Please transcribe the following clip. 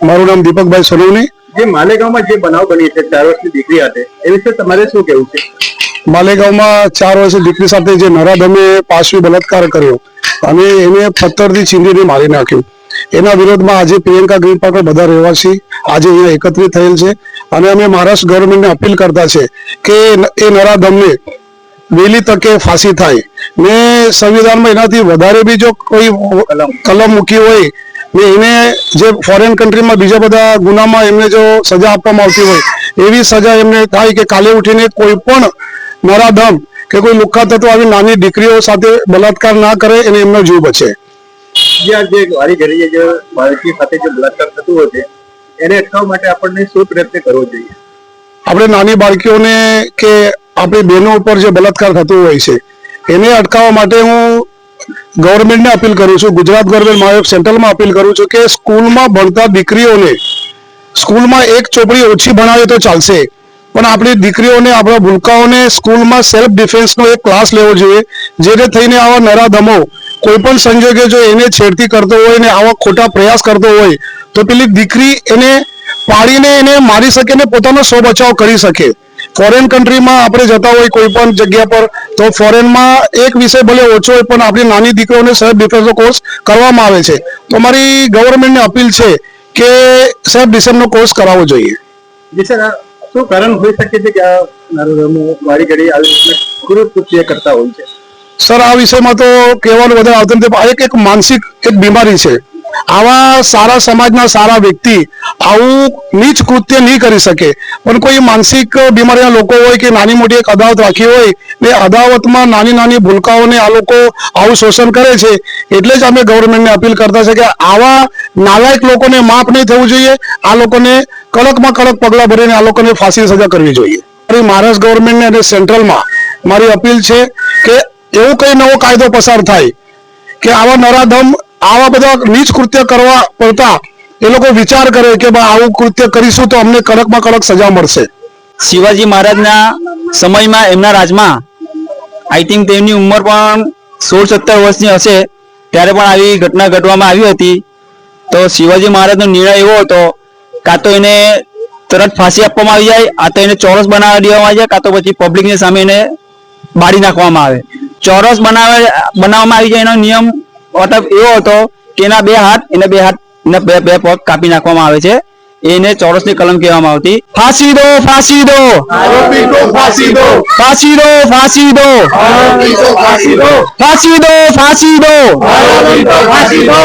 મારું નામ દીપકભાઈ સોનવણી. જે માલેગાંવમાં જે બનાવ બની છે ચાર વર્ષની દીકરી સાથે એ વિશે તમારે શું કેવું છે? માલેગાંવમાં ચાર વર્ષની દીકરી સાથે જે નરાધમે પાશવી બલાત્કાર કર્યો અને એને પથ્થરથી ચીંધીને મારી નાખ્યું. એના વિરોધમાં આજે પ્રિયંકા ગ્રીન પાર્કર બધા રહેવાસી આજે અહીંયા એકત્રિત થયેલ છે અને અમે મહારાષ્ટ્ર ગવર્મેન્ટને અપીલ કરતા છે કે એ નરાધમને વહેલી તકે ફાંસી થાય. ને સંવિધાનમાં એનાથી વધારે બી જો કોઈ કલમ મૂકી હોય ને એને જે ફોરેન કન્ટ્રીમાં બીજા બધા ગુનામાં એમને જો સજા આપવામાં આવતી હોય એવી સજા એમને થાય કે કાલે ઉઠીને કોઈ પણ નરાધમ કે કોઈ લુખા તત્વ આવી નાની દીકરીઓ સાથે બલાત્કાર ના કરે અને એમનો જીવ બચે. જે આ જે વારી ઘડીએ જે બાળકી સાથે જે બલાત્કાર થતું હોય એને અટકાવવા માટે આપણને શું પ્રયત્ન કરવો જોઈએ? આપણે નાની બાળકીઓને કે આપણી બહેનો ઉપર જે બલાત્કાર થતો હોય છે એને અટકાવવા માટે હું ગવર્મેન્ટને અપીલ કરું છું, ગુજરાત ગવર્મેન્ટ મારે સેન્ટ્રલમાં અપીલ કરું છું કે સ્કૂલમાં ભણતા દીકરીઓને, સ્કૂલમાં એક ચોપડી ઓછી ભણાવે તો ચાલશે. પણ આપણી દીકરીઓને, આપણા ભૂલકાઓને સ્કૂલમાં સેલ્ફ ડિફેન્સનો એક ક્લાસ લેવો જોઈએ, જેને થઈને આવા નરાધમો કોઈ પણ સંજોગે જો એને છેડતી કરતો હોય ને આવા ખોટા પ્રયાસ કરતો હોય, તો પેલી દીકરી એને પાડીને એને મારી શકે ને પોતાનો સ્વ બચાવ કરી શકે. ફોરેન કન્ટ્રીમાં આપણે જતા હોય કોઈ પણ જગ્યા પર તો ફોરેનમાં એક વિષય ભલે ઓછો હોય પણ આપણી નાની દીકરીઓને સેલ્ફ ડિફેન્સનો કોર્સ કરવામાં આવે છે. તો મારી ગવર્મેન્ટને અપીલ છે કે સેલ્ફ ડિફેન્સનો કોર્સ કરાવવો જોઈએ. જી સર શું કારણ હોઈ શકે છે કે આ વારી ઘડી આવી ક્રૂર કરતા હોય છે? સર આ વિષયમાં તો કહેવાનું વધારે આવતું નથી એક એક માનસિક એક બીમારી છે. આવા સારા સમાજના સારા વ્યક્તિ આવું નીચ કૃત્ય નહીં કરી શકે. પણ કોઈ માનસિક બીમારીના લોકો હોય કે નાની મોટી એક અદાવત રાખી હોય એ અદાવતમાં નાની નાની ભૂલકાઓને આ લોકો આવું શોષણ કરે છે, એટલે જ અમે ગવર્મેન્ટને અપીલ કરતા છે કે આવા નાલાયક લોકોને માફ નહીં થવું જોઈએ, આ લોકોને કડકમાં કડક પગલાં ભરીને આ લોકોને ફાંસીની સજા કરવી જોઈએ. મહારાષ્ટ્ર ગવર્મેન્ટને અને સેન્ટ્રલમાં મારી અપીલ છે કે એવો કંઈ નવો કાયદો પસાર થાય કે આવા નરાધમ આવા બધા નીચ કૃત્ય કરવા પડતા એ લોકો વિચાર કરે કે આવું કૃત્ય કરીશું તો અમને કડકમાં કડક સજા મળશે. શિવાજી મહારાજના સમયમાં એમના રાજમાં આઈ થિંક તેમની ઉંમર પણ સોળ સત્તર વર્ષની હશે, ત્યારે પણ આવી ઘટના ઘટવામાં આવી હતી. તો શિવાજી મહારાજનો નિર્ણય એવો હતો, કાં તો એને તરત ફાંસી આપવામાં આવી જાય, આ તો એને ચોરસ બનાવી દેવામાં આવી જાય, કાં તો પછી પબ્લિકની સામે એને બાળી નાખવામાં આવે. ચોરસ બનાવે, બનાવવામાં આવી જાય એનો નિયમ મતલબ એવો હતો કે એના બે હાથ એને બે હાથ બે બે પગ કાપી નાખવામાં આવે છે. એને ચોરસની કલમ કહેવામાં આવતી. ફાંસી દો ફાંસી દો આરોપી ફાંસી દો ફાંસી દો ફાંસી દો આરોપી ફાંસી દો ફાંસી દો ફાંસી દો આરોપી ફાંસી દો